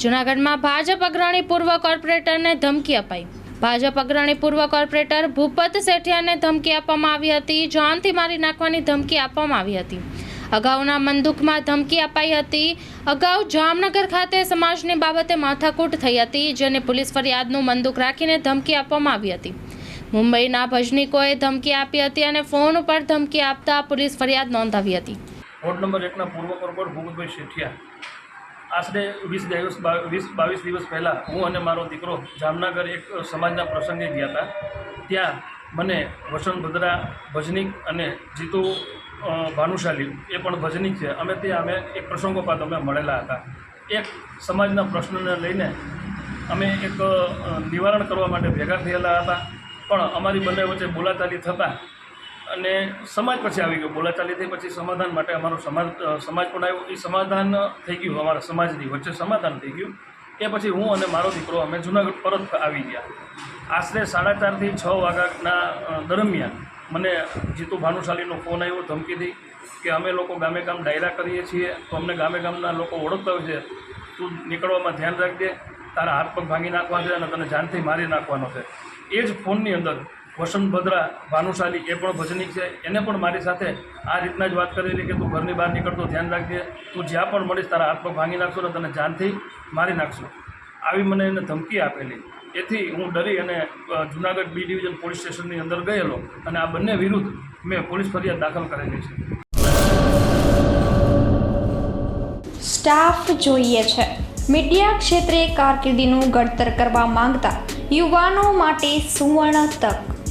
જૂનાગઢમાં ભાજપ અગ્રણી પૂર્વ કોર્પોરેટરને ધમકી અપાઈ. ભાજપ અગ્રણી પૂર્વ કોર્પોરેટર ભૂપત સેઠિયાને ધમકી આપવામાં આવી હતી. જાનથી મારી નાખવાની ધમકી આપવામાં આવી હતી. અગાઉના મંદુકમાં ધમકી અપાઈ હતી. અગાઉ જામનગર ખાતે સમાજની બાબતે માથાકૂટ થઈ હતી, જેને પોલીસ ફરિયાદનું મંદુક રાખીને ધમકી આપવામાં આવી હતી. મુંબઈના ભજનીકોએ ધમકી આપી હતી અને ફોન ઉપર ધમકી આપતા પોલીસ ફરિયાદ નોંધાવી હતી. વોર્ડ નંબર એકના પૂર્વ કોર્પોરેટર ભૂપતભાઈ શેઠિયા આશરે વીસ દિવસ વીસ બાવીસ દિવસ પહેલાં હું અને મારો દીકરો જામનગર એક સમાજના પ્રસંગે ગયા હતા. ત્યાં મને વસંત ભદ્રા, ભજનીક અને જીતુ ભાનુશાલી એ પણ ભજનીક છે. અમે ત્યાં અમે એક પ્રસંગોપાત અમે મળેલા હતા. એક સમાજના પ્રશ્નને લઈને અમે એક નિવારણ કરવા માટે ભેગા થયેલા હતા. પણ અમારી બંને વચ્ચે બોલાચાલી થતાં અને સમાજ પછી આવી ગયો. બોલાચાલી થઈ પછી સમાધાન માટે અમારો સમાજ સમાજ પણ આવ્યો. એ સમાધાન થઈ ગયું અમારા સમાજની વચ્ચે સમાધાન થઈ ગયું. એ પછી હું અને મારો દીકરો અમે જુનાગઢ પરત આવી ગયા. આશરે સાડા ચારથી છ વાગ્યાના દરમિયાન મને જીતુ ભાનુશાલીનો ફોન આવ્યો, ધમકીથી કે અમે લોકો ગામે ગામ ડાયરા કરીએ છીએ. તો અમને ગામે ગામના લોકો ઓળખતા હોય છે. તું નીકળવામાં ધ્યાન રાખજે. તારા હાથ પગ ભાંગી નાખવા છે અને તને જાનથી મારી નાખવાનો છે. એ જ ફોનની અંદર વસંત ભદ્રા ભાનુશાલી એ પણ ભજનિક છે. એને પણ મારી સાથે આ રીતના જ વાત કરેલી કે તું ઘરની બહાર નીકળતો ધ્યાન રાખજે. તું જ્યાં પણ મળીશ તારા હાથ ભાંગી નાખશો ને તને જાનથી મારી નાખશો. આવી મને એને ધમકી આપેલી. એથી હું ડરી અને જુનાગઢ બી ડિવિઝન પોલીસ સ્ટેશનની અંદર ગયેલો અને આ બંને વિરુદ્ધ મેં પોલીસ ફરિયાદ દાખલ કરેલી છે. સ્ટાફ જોઈએ છે. મીડિયા ક્ષેત્રે કારકિર્દીનું ઘડતર કરવા માંગતા યુવાનો માટે સુવર્ણ તક.